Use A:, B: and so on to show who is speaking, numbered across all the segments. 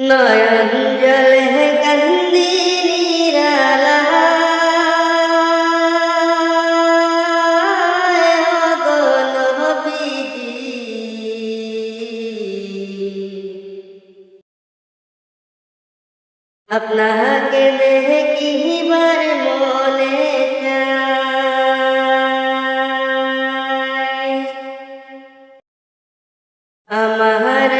A: নয়ন জলে কান্দি নিরালা আপনাকে দেখিবার মনে চায় আমার নিবাহিনী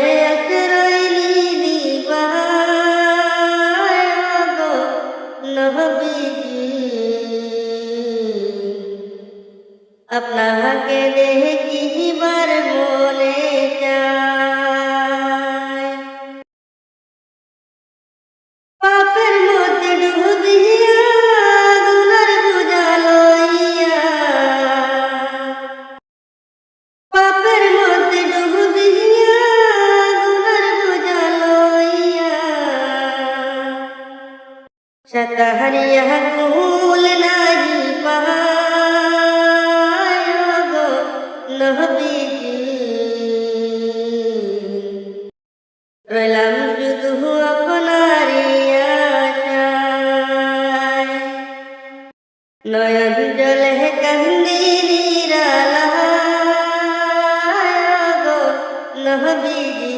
A: আপনাকে দেখিবার মনে চায় পাপের মধ্যে ডুবিয়া গুনার বোঝা লইয়া। পাপের মধ্যে ডুবিয়া গুনার বোঝা লইয়া। সতহরিয়া কুল নাহি রইলাম শুধু আপনারই আশায়। নয়ন জলে কান্দি গো নবীজি।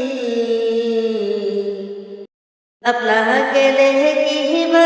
A: আপনাকে দেখিবার মনে